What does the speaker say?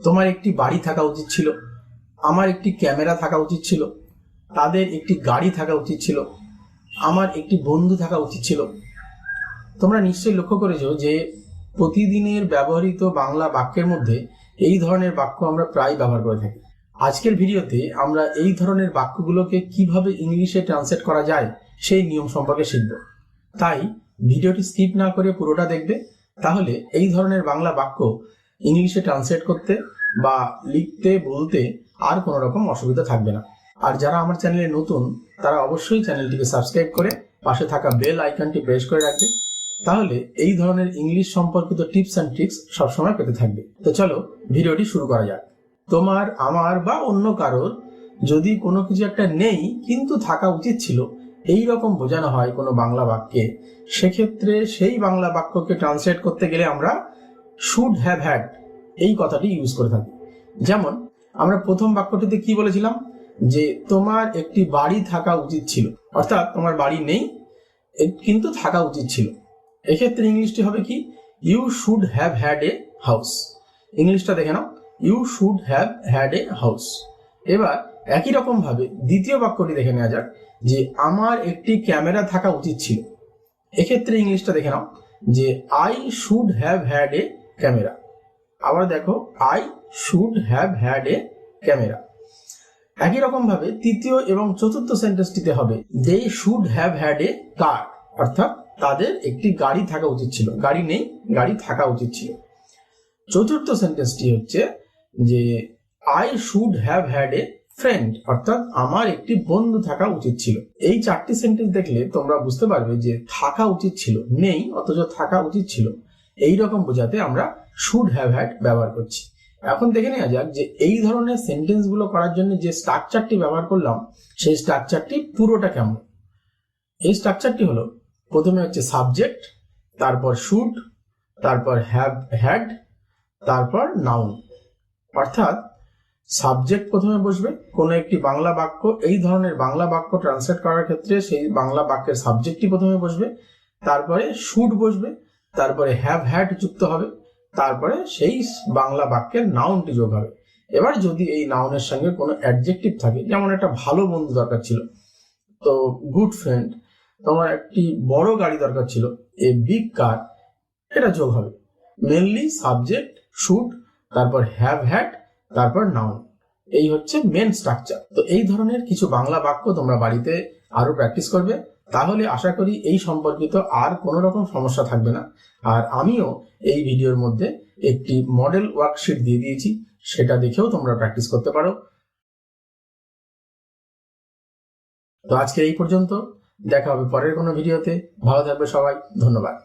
তোমার একটি বাড়ি থাকা উচিত ছিল, আমার একটি ক্যামেরা থাকা উচিত ছিল, তাদের একটি গাড়ি থাকা উচিত ছিল, আমার একটি বন্ধু থাকা উচিত ছিল। তোমরা নিশ্চয়ই লক্ষ্য করেছ যে প্রতিদিনের ব্যবহৃত বাংলা বাক্যের মধ্যে এই ধরনের বাক্য আমরা প্রায় ব্যবহার করে থাকি। আজকের ভিডিওতে আমরা এই ধরনের বাক্যগুলোকে কীভাবে ইংলিশে ট্রান্সলেট করা যায় সেই নিয়ম সম্পর্কে শিখব। তাই ভিডিওটি স্কিপ না করে পুরোটা দেখবে, তাহলে এই ধরনের বাংলা বাক্য ইংলিশে ট্রান্সলেট করতে বা লিখতে, বলতে আর কোনো রকম অসুবিধা থাকবে না। আর যারা আমার চ্যানেলে নতুন, তারা অবশ্যই চ্যানেলটিকে সাবস্ক্রাইব করে পাশে থাকা বেল আইকনটি প্রেস করে রাখবে। তাহলে এই ধরনের ইংলিশ সম্পর্কিত টিপস অ্যান্ড ট্রিক্স সবসময় পেতে থাকবে। তো চলো ভিডিওটি শুরু করা যাক। তোমার, আমার বা অন্য কারোর যদি কোনো কিছু একটা নেই, কিন্তু থাকা উচিত ছিল, এই রকম বোঝানো হয় কোনো বাংলা বাক্যে, সেক্ষেত্রে সেই বাংলা বাক্যকে ট্রান্সলেট করতে গেলে আমরা শুড হ্যাভ হ্যাড এই কথাটি ইউজ করে থাকি। যেমন, আমরা প্রথম বাক্যটিতে কি বলেছিলাম? যে তোমার একটি বাড়ি থাকা উচিত ছিল। অর্থাৎ তোমার বাড়ি নেই কিন্তু থাকা উচিত ছিল। এক্ষেত্রে ইংলিশটি হবে কি? You should have had a house ইংলিশটা দেখে নাও। You should have had a house এবার একই রকম ভাবে দ্বিতীয় বাক্যটি দেখে নেওয়া যাক। যে আমার একটি ক্যামেরা থাকা উচিত ছিল। এক্ষেত্রে ইংলিশটা দেখে নাও। যে I should have had a camera. আবার দেখো I should have had a camera একই রকম ভাবে তৃতীয় এবং চতুর্থ সেন্টেন্সটিতে হবে they should have had a car অর্থাৎ তাদের একটি গাড়ি থাকা উচিত ছিল। গাড়ি নেই, গাড়ি থাকা উচিত ছিল। চতুর্থ সেন্টেন্সটি হচ্ছে যে I should have had a friend অর্থাৎ আমার একটি বন্ধু থাকা উচিত ছিল। এই চারটি সেন্টেন্স দেখলে তোমরা বুঝতে পারবে যে থাকা উচিত ছিল। নেই, অথচ থাকা উচিত ছিল। এই রকম বোঝাতে আমরা শুড হ্যাভ হ্যাড ব্যবহার করছি। এখন দেখে নেওয়া যাক যে এই ধরনের সেন্টেন্সগুলো করার জন্য যে স্ট্রাকচারটি ব্যবহার করলাম, সেই স্ট্রাকচারটি পুরোটা কেমন? এই স্ট্রাকচারটি হলো, প্রথমে হচ্ছে সাবজেক্ট তারপর শুড তারপর হ্যাভ হ্যাড তারপর নাউন অর্থাৎ সাবজেক্ট প্রথমে বসবে, কোনো একটি বাংলা বাক্য, এই ধরনের বাংলা বাক্য ট্রান্সলেট করার ক্ষেত্রে সেই বাংলা বাক্যের সাবজেক্টটি প্রথমে বসবে, তারপরে শুড বসবে তারপরে হ্যাভ হ্যাড যুক্ত হবে, তারপরে সেই বাংলা বাক্যের নাউনটি যোগ হবে। এবার যদি এই নাউনের সঙ্গে কোনো অ্যাডজেক্টিভ থাকে, যেমন একটা ভালো বন্ধু দরকার ছিল, তো গুড ফ্রেন্ড তোমার একটি বড় গাড়ি দরকার ছিল এ বিগ কার এটা যোগ হবে। মেনলি সাবজেক্ট শুড তারপর হ্যাভ হ্যাড তারপর নাউন এই হচ্ছে মেন স্ট্রাকচার তো এই ধরনের কিছু বাংলা বাক্য তোমরা বাড়িতে আরও প্র্যাকটিস করবে। তাহলে আশা করি এই সম্পর্কিত আর কোনো রকম সমস্যা থাকবে না। আর আমিও এই ভিডিওর মধ্যে একটি মডেল ওয়ার্কশিট দিয়ে দিয়েছি, সেটা দেখেও তোমরা প্র্যাকটিস করতে পারো। তো আজকে এই পর্যন্ত, দেখা হবে পরের কোনো ভিডিওতে। ভালো থাকবে সবাই, ধন্যবাদ।